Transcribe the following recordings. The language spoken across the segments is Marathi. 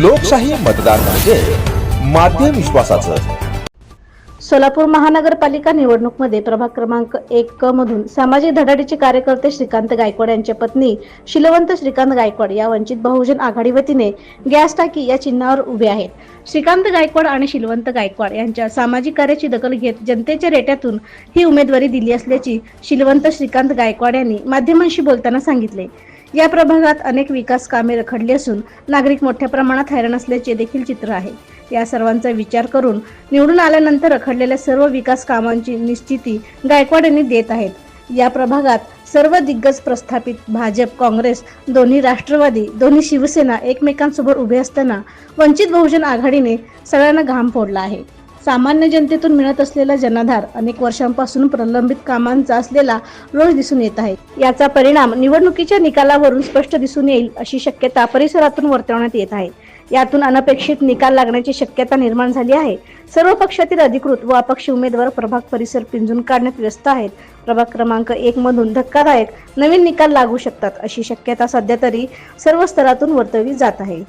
लोकशाही मतदान म्हणजे माध्यम विश्वासाचं. सोलापूर महानगरपालिका निवडणूकमध्ये प्रभाग क्रमांक एक क मधून सामाजिक धडाडीचे कार्यकर्ते श्रीकांत गायकवाड यांच्या पत्नी शिलवंत श्रीकांत गायकवाड या वंचित बहुजन आघाडी वतीने गॅस टाकी या चिन्हावर उभे आहेत. श्रीकांत गायकवाड आणि शिलवंत गायकवाड यांच्या सामाजिक कार्याची दखल घेत जनतेच्या रेट्यातून ही उमेदवारी दिली असल्याची शिलवंत श्रीकांत गायकवाड यांनी माध्यमांशी बोलताना सांगितले. या प्रभागात अनेक विकास कामे रखडली असून नागरिक मोठ्या प्रमाणात हैराण असल्याचे देखील चित्र आहे. या सर्वांचा विचार करून निवडून आल्यानंतर रखडलेल्या सर्व विकास कामांची निश्चिती गायकवाड यांनी देत आहेत. या प्रभागात सर्व दिग्गज प्रस्थापित भाजप काँग्रेस दोन्ही राष्ट्रवादी दोन्ही शिवसेना एकमेकांसोबत उभे असताना वंचित बहुजन आघाडीने सगळ्यांना घाम फोडला आहे. सामान्य जनतेतून मिळत असलेला जनाधार अनेक वर्षांपासून प्रलंबित कामांचा असलेला रोज दिसून येत आहे. याचा परिणाम निवडणुकीच्या निकालावरून स्पष्ट दिसून येईल अशी शक्यता परिसरातून वर्तवण्यात येत आहे. यातून अनपेक्षित निकाल लागण्याची शक्यता निर्माण झाली आहे. सर्व पक्षातील अधिकृत व अपक्ष उमेदवार प्रभाग परिसर पिंजून काढण्यात व्यस्त आहेत. प्रभाग क्रमांक एक मधून धक्कादायक नवीन निकाल लागू शकतात अशी शक्यता सध्या तरी सर्व स्तरातून वर्तवली जात आहे.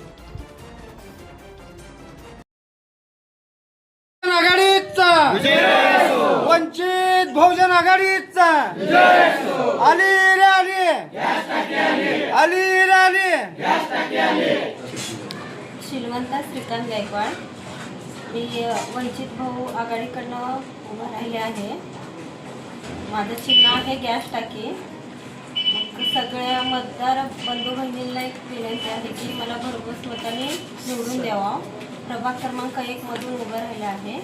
वंचित बहुजन आघाडीचा. आली रे आली आली रे आली शिलवंता श्रीकांत गायकवाड. मी वंचित भाऊ आघाडीकडनं उभं राहिले आहे. माझं चिन्ह आहे गॅस टाकी. मग सगळ्या मतदार बंधू बहिणींना एक विनंती आहे की मला भरघोस मताने निवडून द्यावा. प्रभाग क्रमांक एक मधून उभं राहिले आहे.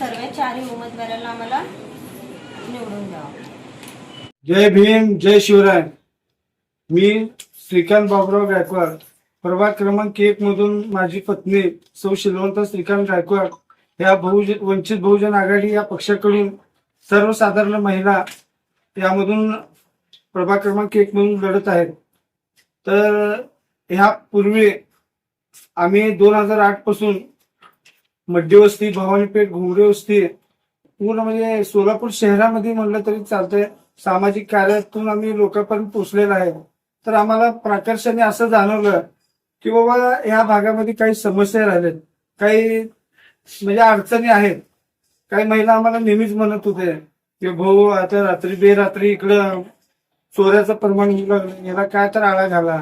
सर्व चारही उमेदवारांना आम्हाला निवडून द्यावा जय भीम जय शिवराय. मी श्रीकांत बाबराव गायकवाड. प्रभाग क्रमांक एक मधून माझी पत्नी सौ शिलवंत श्रीकांत गायकवाड या बहुजन वंचित बहुजन आघाडी या पक्षाकडून सर्वसाधारण महिला यामधून प्रभाग क्रमांक एक मधून लढत आहेत. तर ह्या पूर्वी आम्ही दोन हजार आठपासून मड्डी वस्ती भवानीपेठ घुमरे वस्ती पूर्ण म्हणजे सोलापूर शहरामध्ये म्हणलं तरी चालतंय. सामाजिक कार्यातून आम्ही लोकांपर्यंत पोचलेलं आहे. तर आम्हाला प्राकर्षाने असं जाणवलं की बाबा या भागामध्ये काही समस्या राहिल्यात काही म्हणजे अडचणी आहेत. काही महिला आम्हाला नेहमीच म्हणत होते की भाऊ आता रात्री बेरात्री इकडं चोऱ्याचं प्रमाण लागलं. याला काय तर आळा घाला.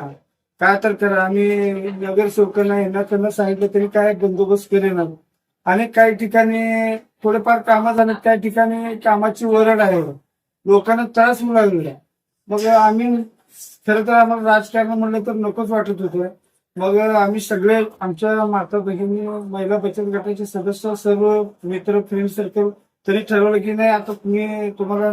काय तर करा. आम्ही नगरसेवकांना यांना त्यांना सांगितलं तरी काय बंदोबस्त करेना आणि काही ठिकाणी थोडेफार कामं झालेत काही ठिकाणी कामाची वरड आहे. लोकांना त्रास होऊ लागलेला मग आम्ही खरं तर आम्हाला राजकारण म्हणलं तर नकोच वाटत होतं. मग आम्ही सगळे आमच्या माता भगिनी महिला बचत गटाचे सदस्य सर्व मित्र फ्रेंड सर्कल तरी ठरवलं की नाही आता तुम्ही तुम्हाला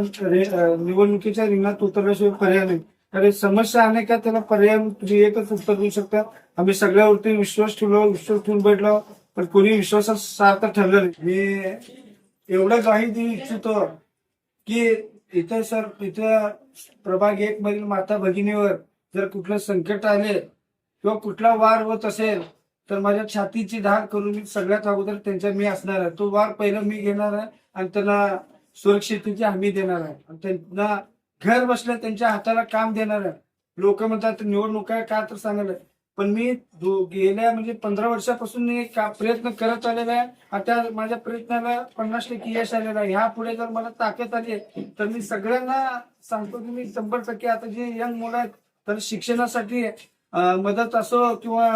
निवडणुकीच्या रिंगणात उतरल्याशिवाय पर्याय नाही. कारण समस्या अनेक आहेत त्याला पर्याय तुम्ही एकच उत्तर देऊ शकता? आम्ही सगळ्यावरती विश्वास ठेवलो विश्वास ठेवून बैठलो. पण कोणी विश्वासात ठरलं नाही. मी एवढं काही देऊ इच्छितो की इथं सर इथं प्रभाग एक मधील माता भगिनीवर जर कुठलं संकट आले किंवा कुठला वार होत असेल तर माझ्या छातीची धार करून मी सगळ्यात अगोदर त्यांच्या मी असणार आहे. तो वार पहिला मी घेणार आहे आणि त्यांना सुरक्षितेची हमी देणार आहे. आणि त्यांना घर बसल्या त्यांच्या हाताला काम देणार आहे. लोक म्हणतात निवडणूक आहे का तर सांगणार पण मी गेल्या म्हणजे पंधरा वर्षापासून मी प्रयत्न करत आलेला आहे. आणि त्या माझ्या प्रयत्नाला पन्नास टक्के यश आलेलं आहे. ह्या पुढे जर मला ताकद आली आहे, तर मी सगळ्यांना सांगतो की मी शंभर टक्के आता जे यंग मुलं आहेत तर शिक्षणासाठी मदत असो किंवा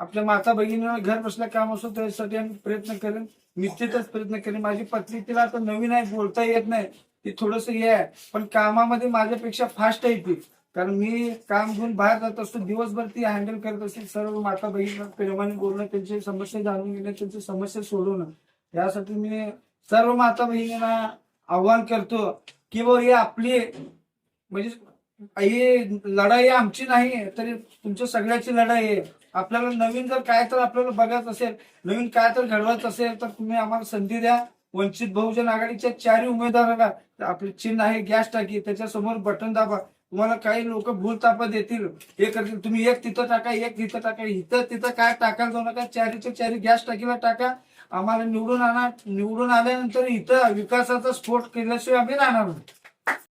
आपल्या माता भगिनी घर बसल्या काम असो त्यासाठी आम्ही प्रयत्न करेन. निश्चितच प्रयत्न करेन. माझी पत्नी तिला आता नवीन आहे बोलता येत नाही. ती थोडस हे आहे. पण कामामध्ये माझ्यापेक्षा फास्ट आहे ती. कारण मी काम घेऊन बाहेर जात असतो दिवसभर ती हँडल करत असते. सर्व माता बहिणींना प्रेमाने बोलणं त्यांची समस्या जाणून घेणं त्यांची समस्या सोडवणं. यासाठी मी सर्व माता बहिणींना आव्हान करतो की बो हे आपली म्हणजे ही लढाई आमची नाही तरी तुमच्या सगळ्याची लढाई आहे. आपल्याला नवीन जर काय तर आपल्याला बघायचं असेल नवीन काय तर घडवायचं असेल तर तुम्ही आम्हाला संधी द्या. वंचित बहुजन आघाडीच्या चारही उमेदवाराला आपले चिन्ह आहे गॅस टाकी त्याच्यासमोर बटन दाबा. तुम्हाला काही लोक भूल तापा देतील. हे करतील. तुम्ही एक तिथं टाका एक तिथं टाका इथं तिथं काय टाकायला जाऊ नका. चारीच्या चारी गॅस टाकीला टाका. आम्हाला निवडून आणा. निवडून आल्यानंतर इथं विकासाचा स्फोट केल्याशिवाय आम्ही राहणार नाही.